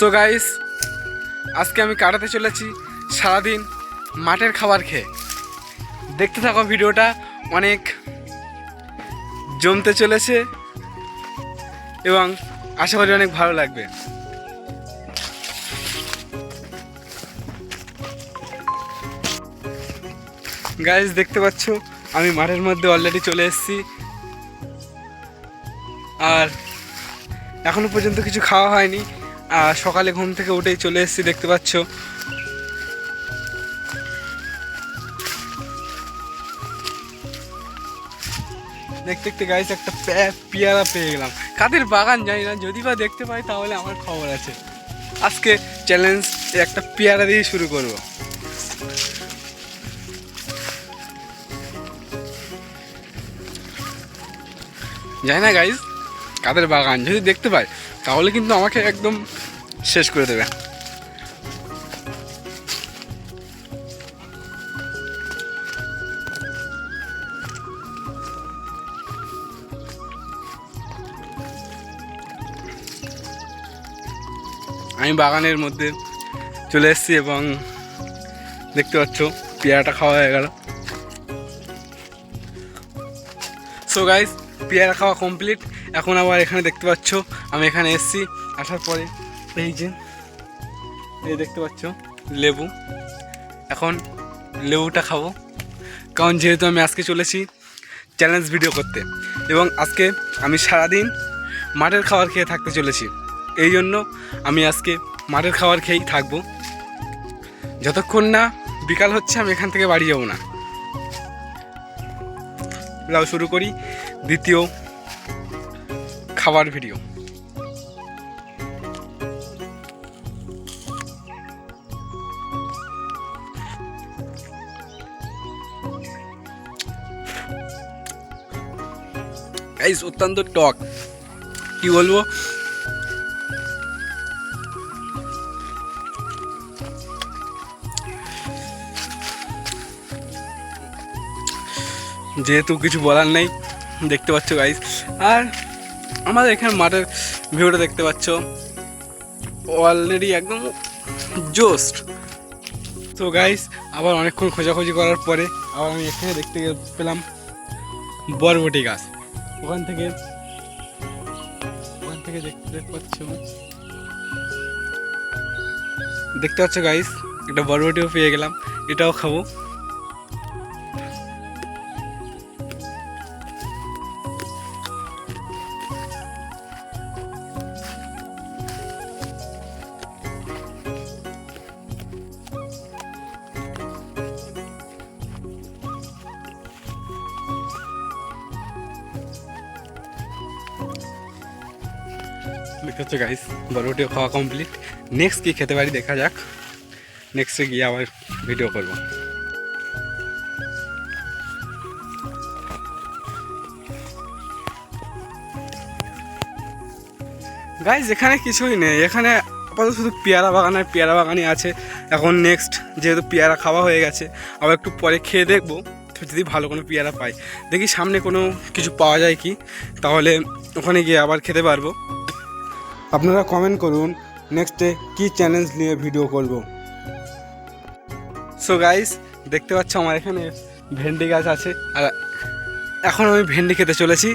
So guys আজকে আমি কাটাতে চলেছি সারাদিন মাঠের খাবার খেয়ে। দেখতে থাকো ভিডিওটা, অনেক জমতে চলেছে এবং আশা করি অনেক ভালো লাগবে। গাইস দেখতে পাচ্ছ, আমি মাঠের মধ্যে অলরেডি চলে এসেছি। আর এখনও পর্যন্ত কিছু খাওয়া হয়নি। সকালে ঘুম থেকে উঠেই চলে এসেছি, দেখতে পাচ্ছ। দেখতে দেখতে গাইস একটা পেয়ারা পেয়ে গেলাম। কাদের বাগান জানি না, যদি বা দেখতে পাই তাহলে আমার খবর আছে। আজকে চ্যালেঞ্জ একটা পেয়ারা দিয়ে শুরু করব। জানি না গাইস কাদের বাগান, যদি দেখতে পাই। তাহলে কিন্তু আমাকে একদম শেষ করে দেবে। আমি বাগানের মধ্যে চলে এসেছি এবং দেখতে পাচ্ছ, পেয়ারাটা খাওয়া হয়ে গেল। সো গাইস পেয়ারা খাওয়া কমপ্লিট এখন আবার এখানে দেখতে পাচ্ছ, আমি এখানে এসেছি, আসার পরে এই যে, এই দেখতে পাচ্ছ, লেবু। এখন লেবুটা খাব। কারণ যেহেতু আমি আজকে চলেছি চ্যালেঞ্জ ভিডিও করতে, এবং আজকে আমি সারাদিন মাঠের খাবার খেয়ে থাকতে চলেছি। এই জন্য আমি আজকে মাঠের খাবার খেয়েই থাকব। যতক্ষণ না বিকাল হচ্ছে, আমি এখান থেকে বাড়ি যাব না। লাও শুরু করি, দ্বিতীয় খাবার ভিডিও। গাইস অত্যন্ত টক। কি বলব? যেহেতু কিছু বলার নেই, দেখতে পাচ্ছ গাইস আর আমাদের এখানে মাঠের ভিউটা দেখতে পাচ্ছ। অলরেডি একদম জোস্ট তো গাইস আবার অনেকক্ষণ খোঁজাখুঁজি করার পরে আবার আমি এখানে দেখতে পেলাম বরবটি গাছ। ওখান থেকে ওখান থেকে দেখতে পাচ্ছ। দেখতে পাচ্ছ গাইস একটা বরবটিও পেয়ে গেলাম। এটাও খাব। হচ্ছে গাইস বরবটিও খাওয়া কমপ্লিট নেক্সট কি খেতে পারি দেখা যাক। নেক্সটে গিয়ে আবার ভিডিও করব। গাইস এখানে কিছুই নেই। এখানে আপাতত শুধু পেয়ারা বাগান আর পেয়ারা বাগানই আছে। এখন নেক্সট যেহেতু পেয়ারা খাওয়া হয়ে গেছে, আবার একটু পরে খেয়ে দেখব। যদি ভালো কোনো পেয়ারা পাই। দেখি সামনে কোনো কিছু পাওয়া যায় কি? তাহলে ওখানে গিয়ে আবার খেতে পারব। আপনারা কমেন্ট করুন। নেক্সটে কি চ্যালেঞ্জ নিয়ে ভিডিও করব? সো গাইস দেখতে পাচ্ছ আমার এখানে ভেন্ডি গাছ আছে। আর এখন আমি ভেন্ডি খেতে চলেছি।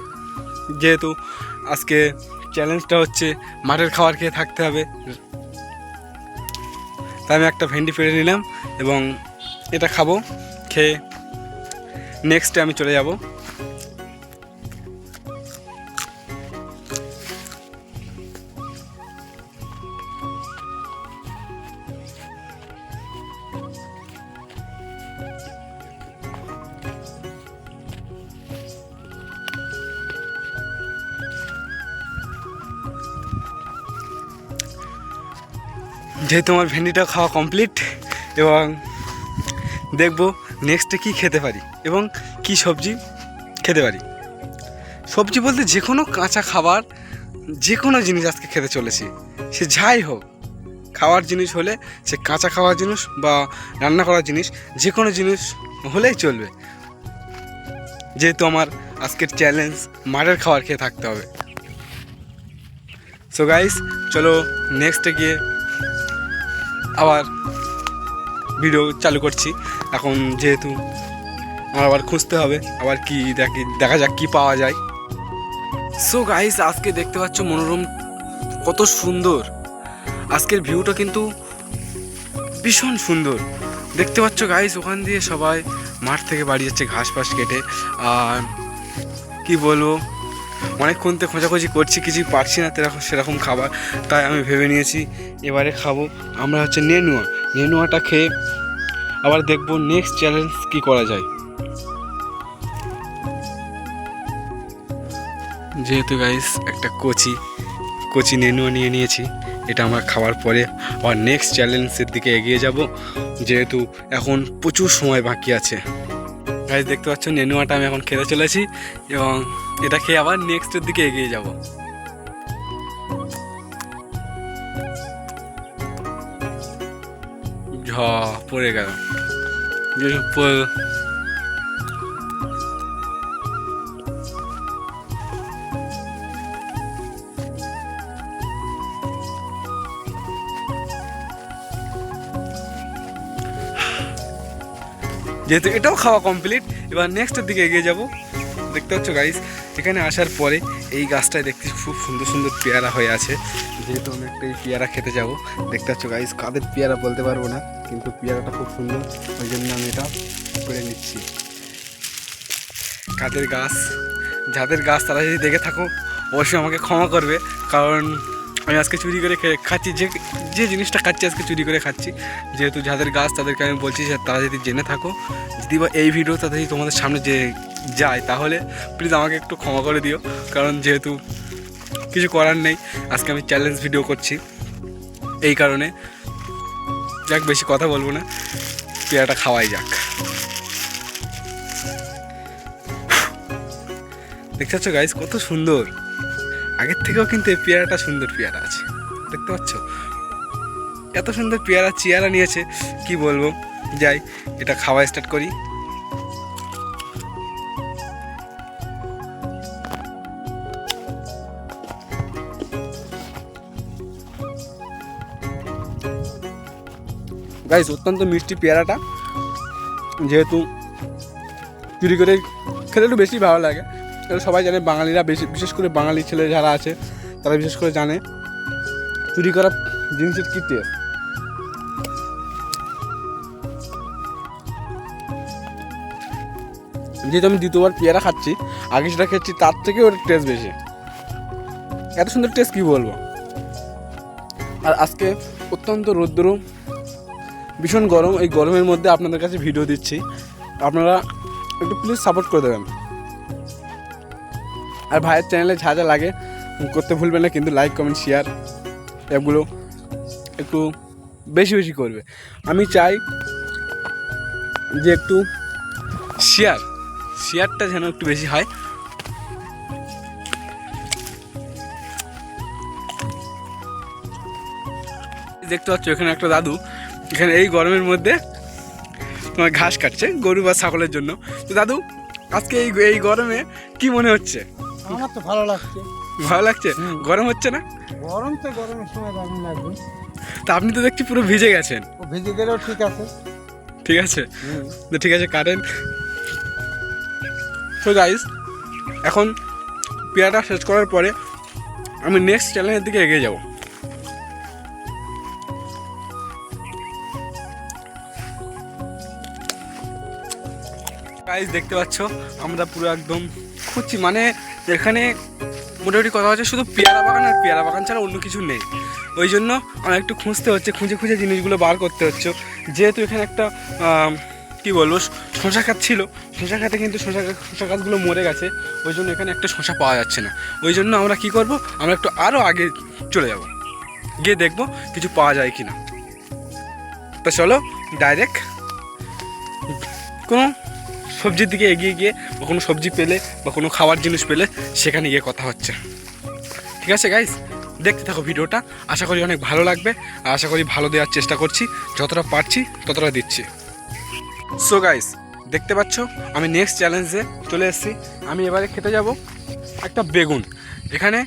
যেহেতু আজকে চ্যালেঞ্জটা হচ্ছে মাঠের খাবার খেয়ে থাকতে হবে। তাই আমি একটা ভেন্ডি পেড়ে নিলাম এবং এটা খাব, খেয়ে নেক্সটে আমি চলে যাব। যেহেতু আমার ভেন্ডিটা খাওয়া কমপ্লিট এবং দেখব নেক্সটে কী খেতে পারি এবং কি সবজি খেতে পারি। সবজি বলতে যে কোনো কাঁচা খাবার, যে কোনো জিনিস আজকে খেতে চলেছি। সে যাই হোক, খাওয়ার জিনিস হলে সে কাঁচা খাওয়ার জিনিস বা রান্না করার জিনিস, যে কোনো জিনিস হলেই চলবে। যেহেতু আমার আজকের চ্যালেঞ্জ মাঠের খাবার খেয়ে থাকতে হবে। সো গাইস চলো নেক্সটে গিয়ে আবার ভিডিও চালু করছি। এখন যেহেতু আমার আবার খুঁজতে হবে, আবার কি দেখি, দেখা যাক কি পাওয়া যায়। সো গাইস আজকে দেখতে পাচ্ছ মনোরম কত সুন্দর। আজকের ভিউটা কিন্তু ভীষণ সুন্দর। দেখতে পাচ্ছ গাইস ওখান দিয়ে সবাই মাঠ থেকে বাড়ি যাচ্ছে, ঘাস ফাস কেটে। আর কি বলব? অনেকক্ষণ তো খোঁজাখুঁজি করছি, কিছুই পারছি না তেরকম, সেরকম খাবার। তাই আমি ভেবে নিয়েছি, এবারে খাব। আমরা হচ্ছে নেনুয়া। নেনুয়াটা খেয়ে আবার দেখব নেক্সট চ্যালেঞ্জ কি করা যায়। যেহেতু গাইস একটা কচি কচি নেনুয়া নিয়ে নিয়েছি, এটা আমরা খাওয়ার পরে আবার নেক্সট চ্যালেঞ্জের দিকে এগিয়ে যাব। যেহেতু এখন প্রচুর সময় বাকি আছে। গাইস দেখতে পাচ্ছ নেনুয়াটা আমি এখন খেতে চলেছি এবং এটা খেয়ে আবার নেক্সটের দিকে এগিয়ে যাব। ঝ, পড়ে গেল। যেহেতু এটাও খাওয়া কমপ্লিট এবার নেক্সটের দিকে এগিয়ে যাব। দেখতে পাচ্ছ গাইস এখানে আসার পরে এই গাছটায় দেখতে খুব সুন্দর সুন্দর পেয়ারা হয়ে আছে। যেহেতু আমি একটা এই পেয়ারা খেতে যাব, দেখতে পাচ্ছ গাইস কাদের পেয়ারা বলতে পারব না, কিন্তু পেয়ারাটা খুব সুন্দর, ওই জন্য আমি এটা করে নিচ্ছি। কাদের গাছ? যাদের গাছ তারা যদি দেখে থাকো, অবশ্যই আমাকে ক্ষমা করবে, কারণ আমি আজকে চুরি করে খাচ্ছি, যে যে জিনিসটা খাচ্ছি আজকে চুরি করে খাচ্ছি। যেহেতু যাদের গাছ, তাদেরকে আমি বলছি যে তারা যদি জেনে থাকো, যদি বা এই ভিডিও তাদের তোমাদের সামনে যে যায়, তাহলে প্লিজ আমাকে একটু ক্ষমা করে দিও। কারণ যেহেতু কিছু করার নেই, আজকে আমি চ্যালেঞ্জ ভিডিও করছি। এই কারণে যাক, বেশি কথা বলব না। পেয়ারাটা খাওয়াই যাক। দেখতে পাচ্ছ গাইস কত সুন্দর। আগের থেকেও কিন্তু এই পেয়ারাটা সুন্দর পেয়ারা আছে। দেখতে পাচ্ছ? এত সুন্দর পেয়ারা চেয়ারা নিয়েছে, কি বলব? যাই, এটা খাওয়া স্টার্ট করি। গাইস অত্যন্ত মিষ্টি পেয়ারাটা। যেহেতু চুরি করে খেলে একটু বেশি ভালো লাগে। এটা সবাই জানে বাঙালিরা বেশি, বিশেষ করে বাঙালি ছেলে যারা আছে, তারা বিশেষ করে জানে চুরি করা জিনিসের কী টেস্ট। যেহেতু আমি দ্বিতীয়বার পেয়ারা খাচ্ছি, আগে সেটা খেয়েছি, তার থেকে ওর টেস্ট বেশি। এত সুন্দর টেস্ট কী বলব? আর আজকে অত্যন্ত রৌদ্র, ভীষণ গরম, এই গরমের মধ্যে আপনাদের কাছে ভিডিও দিচ্ছি। আপনারা একটু প্লিজ সাপোর্ট করে দেবেন। আর ভাইয়ের চ্যানেলে যা যা লাগে করতে ভুলবেন না, কিন্তু লাইক কমেন্ট শেয়ার অ্যাপগুলো একটু বেশি বেশি করবে। আমি চাই যে একটু শেয়ার শেয়ারটা যেন একটু বেশি হয়। দেখতে পাচ্ছ, এখানে একটা দাদু, এখানে এই গরমের মধ্যে তোমার ঘাস কাটছে, গরু বা ছাগলের জন্য। তো দাদু, আজকে এই এই গরমে কি মনে হচ্ছে? আমার তো ভালো লাগছে। ভালো লাগছে? গরম হচ্ছে না? গরম তো গরমের সময় দারুণ লাগবে। তা আপনি তো দেখছি পুরো ভিজে গেছেন। ভেজে গেলেও ঠিক আছে। ঠিক আছে? তো ঠিক আছে কারেন্ট তো গাইস এখন পেয়ারাটা শেষ করার পরে আমি নেক্সট চ্যালেঞ্জের দিকে এগিয়ে যাব। গাইস দেখতে পাচ্ছ আমরা পুরো একদম খুঁজছি। মানে এখানে মোটামুটি কথা হচ্ছে শুধু পেয়ারা বাগান আর পেয়ারা বাগান ছাড়া অন্য কিছু নেই। ওই জন্য আমার একটু খুঁজতে হচ্ছে, খুঁজে খুঁজে জিনিসগুলো বার করতে হচ্ছে। যেহেতু এখানে একটা কি বলব, শশা খাত ছিল, শশা খাতে কিন্তু শশা শশা গাছগুলো মরে গেছে। ওই জন্য এখানে একটা শশা পাওয়া যাচ্ছে না। ওই জন্য আমরা কি করব, আমরা একটু আরও আগে চলে যাব। গিয়ে দেখব কিছু পাওয়া যায় কি না তো চলো ডাইরেক্ট কোনো সবজির দিকে এগিয়ে গিয়ে বা কোনো সবজি পেলে বা কোনো খাবার জিনিস পেলে সেখানে গিয়ে কথা হচ্ছে। ঠিক আছে গাইস দেখতে থাকো ভিডিওটা। আশা করি অনেক ভালো লাগবে। আর আশা করি ভালো দেওয়ার চেষ্টা করছি। যতটা পারছি, ততটা দিচ্ছি। সো গাইস দেখতে পাচ্ছ? আমি নেক্সট চ্যালেঞ্জে চলে এসেছি। আমি এবারে খেতে যাব একটা বেগুন। এখানে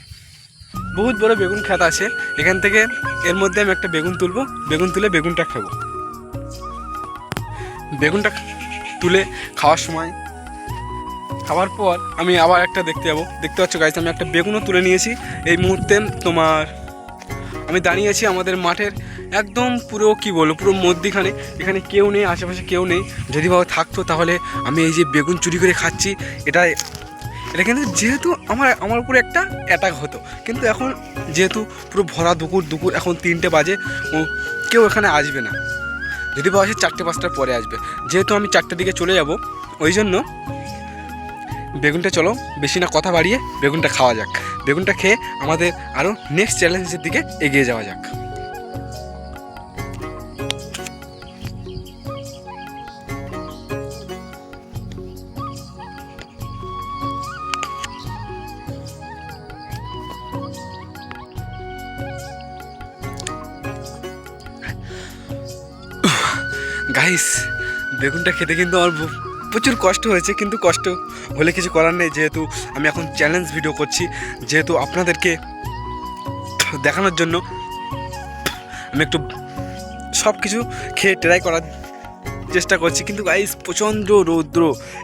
বহুত বড় বেগুন খেত আছে। এখান থেকে এর মধ্যে আমি একটা বেগুন তুলবো। বেগুন তুলে বেগুনটা খাব। বেগুনটা তুলে খাওয়ার সময়। খাওয়ার পর আমি আবার একটা দেখতে যাব। দেখতে পাচ্ছ গাইজ আমি একটা বেগুনও তুলে নিয়েছি। এই মুহূর্তে তোমার আমি দাঁড়িয়ে আছি আমাদের মাঠের একদম পুরো কি বলব, পুরো মধ্যিখানে। এখানে কেউ নেই, আশেপাশে কেউ নেই। যদি বাবা থাকতো তাহলে আমি এই যে বেগুন চুরি করে খাচ্ছি, এটা এটা কিন্তু যেহেতু আমার আমার উপরে একটা অ্যাটাক হতো। কিন্তু এখন যেহেতু পুরো ভরা দুপুর দুপুর এখন তিনটে বাজে, ও কেউ এখানে আসবে না। যদি বাবা আসে চারটে, পাঁচটার পরে আসবে। যেহেতু আমি চারটের দিকে চলে যাব, ওই জন্য বেগুনটা চলো, বেশি না, কথা বাড়িয়ে বেগুনটা খাওয়া যাক। বেগুনটা খেয়ে আমাদের আরও নেক্সট চ্যালেঞ্জের দিকে এগিয়ে যাওয়া যাক। গাইস বেগুনটা খেতে কিন্তু আমার প্রচুর কষ্ট হয়েছে, কিন্তু কষ্ট হলে কিছু করার নেই। যেহেতু আমি এখন চ্যালেঞ্জ ভিডিও করছি, যেহেতু আপনাদেরকে দেখানোর জন্য আমি একটু সব কিছু খেয়ে ট্রাই করার চেষ্টা করছি। কিন্তু গাইস প্রচণ্ড রৌদ্র,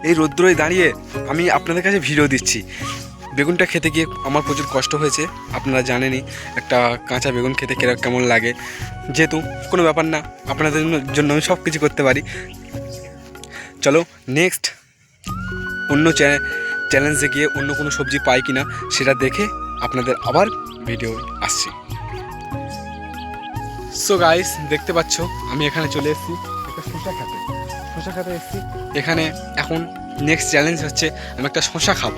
এই রৌদ্রয় দাঁড়িয়ে আমি আপনাদের কাছে ভিডিও দিচ্ছি। বেগুনটা খেতে গিয়ে আমার প্রচুর কষ্ট হয়েছে। আপনারা জানেনই একটা কাঁচা বেগুন খেতে কেরা- কেমন লাগে। যেহেতু কোনো ব্যাপার না, আপনাদের জন্য- আমি সব কিছু করতে পারি। চলো নেক্সট অন্য চ্যা- চ্যালেঞ্জে গিয়ে অন্য কোনো সবজি পাই কি না সেটা দেখে আপনাদের আবার ভিডিও আসছি। সো গাইস দেখতে পাচ্ছ, আমি এখানে চলে এসেছি। একটা শশা খাতে। শশা খাতে এসেছি। এখানে এখন নেক্সট চ্যালেঞ্জ হচ্ছে, আমি একটা শশা খাব।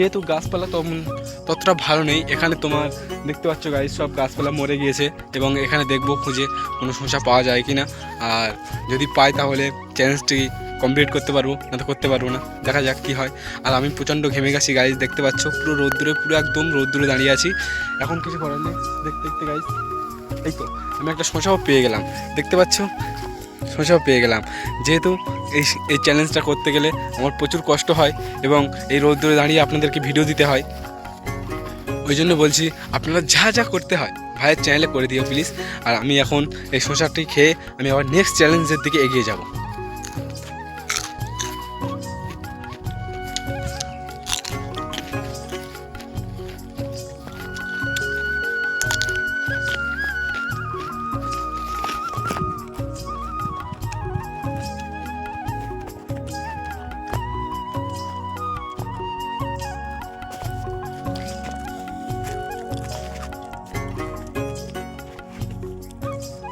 যেহেতু গাছপালা তেমন ততটা ভালো নেই, এখানে তোমার দেখতে পাচ্ছ গাইস সব গাছপালা মরে গিয়েছে এবং এখানে দেখব খুঁজে কোনো শসা পাওয়া যায় কি না আর যদি পাই তাহলে চ্যালেঞ্জটি কমপ্লিট করতে পারব, না তো করতে পারব না। দেখা যাক কী হয়। আর আমি প্রচণ্ড ঘেমে গেছি গাইজ দেখতে পাচ্ছ পুরো রোদ্দুরে পুরো একদম রোদ্দুরে দাঁড়িয়ে আছি। এখন কিছু করার নেই, দেখতে দেখতে গাইজ এই তো, আমি একটা শসাও পেয়ে গেলাম। দেখতে পাচ্ছ শসাও পেয়ে গেলাম। যেহেতু এই এই চ্যালেঞ্জটা করতে গেলে আমার প্রচুর কষ্ট হয় এবং এই রোদ্দুরে দাঁড়িয়ে আপনাদেরকে ভিডিও দিতে হয়। ওই জন্য বলছি, আপনারা যা যা করতে হয়, ভাইয়ের চ্যানেলে করে দিও প্লিজ আর আমি এখন এই শসাটি খেয়ে আমি আবার নেক্সট চ্যালেঞ্জের দিকে এগিয়ে যাব।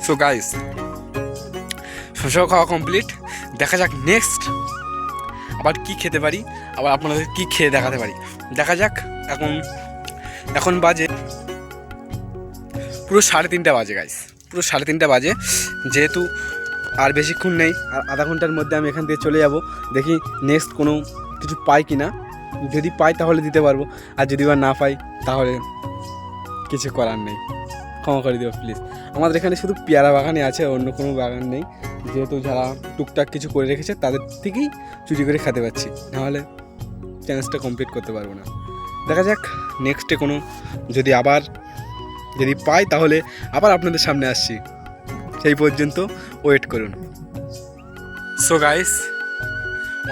সো গাইস শসাও খাওয়া কমপ্লিট দেখা যাক নেক্সট আবার কি খেতে পারি, আবার আপনাদের কি খেয়ে দেখাতে পারি। দেখা যাক, এখন এখন বাজে পুরো সাড়ে তিনটা বাজে গাইস পুরো সাড়ে তিনটা বাজে, যেহেতু আর বেশিক্ষণ নেই, আর আধা ঘণ্টার মধ্যে আমি এখান থেকে চলে যাব। দেখি নেক্সট কোনো কিছু পাই কি না যদি পাই তাহলে দিতে পারব, আর যদি বা না পাই তাহলে কিছু করার নেই। ক্ষমা করে দেবো প্লিজ আমাদের এখানে শুধু পেয়ারা বাগানই আছে, অন্য কোনো বাগান নেই। যেহেতু যারা টুকটাক কিছু করে রেখেছে, তাদের থেকেই চুরি করে খেতে পাচ্ছি। নাহলে চ্যালেঞ্জটা কমপ্লিট করতে পারব না। দেখা যাক নেক্সটে কোনো যদি আবার, যদি পাই তাহলে আবার আপনাদের সামনে আসছি। সেই পর্যন্ত ওয়েট করুন। সো গাইস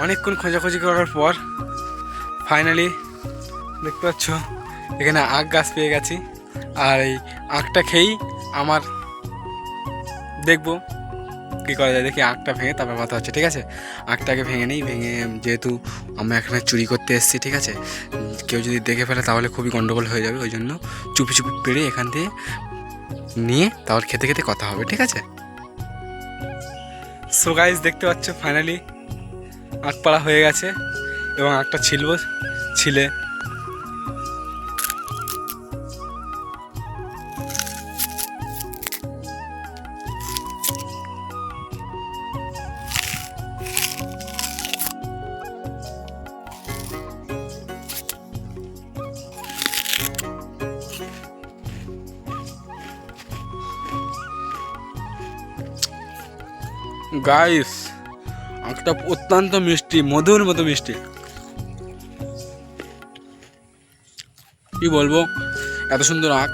অনেকক্ষণ খোঁজাখুঁজি করার পর ফাইনালি দেখতে পাচ্ছ, এখানে আখ গাছ পেয়ে গেছি। আর এই আখটা খেয়েই আমার দেখব কী করা যায়। দেখি আখটা ভেঙে তারপর কথা হচ্ছে, ঠিক আছে? আখটাকে ভেঙে নিই, ভেঙে যেহেতু আমরা এখানে চুরি করতে এসেছি, ঠিক আছে? কেউ যদি দেখে ফেলে তাহলে খুবই গন্ডগোল হয়ে যাবে, ওই জন্য চুপি চুপি পেরে এখান থেকে নিয়ে তারপর খেতে খেতে কথা হবে, ঠিক আছে? সো গাইজ দেখতে পাচ্ছ ফাইনালি আখ পাড়া হয়ে গেছে এবং আঁকটা ছিলবো, ছিলে গাইস আখটা অত্যন্ত মিষ্টি, মধুর মতো মিষ্টি। কি বলব? এত সুন্দর আঁক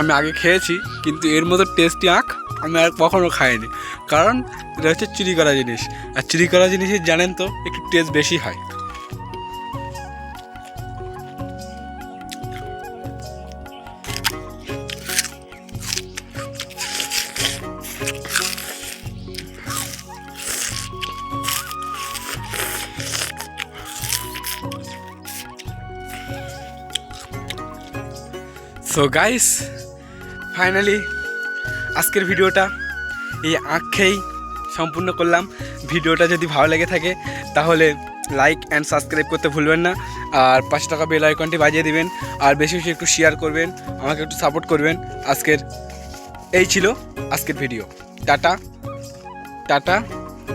আমি আগে খেয়েছি, কিন্তু এর মতো টেস্টি আঁক আমি আর কখনও খাইনি। কারণ এটা হচ্ছে চিড়ি করা জিনিস। আর চিড়ি করা জানেন তো, একটু টেস্ট বেশি হয়। সো গাইস ফাইনালি আজকের ভিডিওটা এই আঁক খেয়েই সম্পূর্ণ করলাম। ভিডিওটা যদি ভালো লেগে থাকে, তাহলে লাইক অ্যান্ড সাবস্ক্রাইব করতে ভুলবেন না। আর পাঁচ টাকা বেল আইকনটি বাজিয়ে দিবেন। আর বেশি বেশি একটু শেয়ার করবেন, আমাকে একটু সাপোর্ট করবেন। আজকের, এই ছিল আজকের video tata tata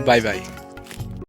bye bye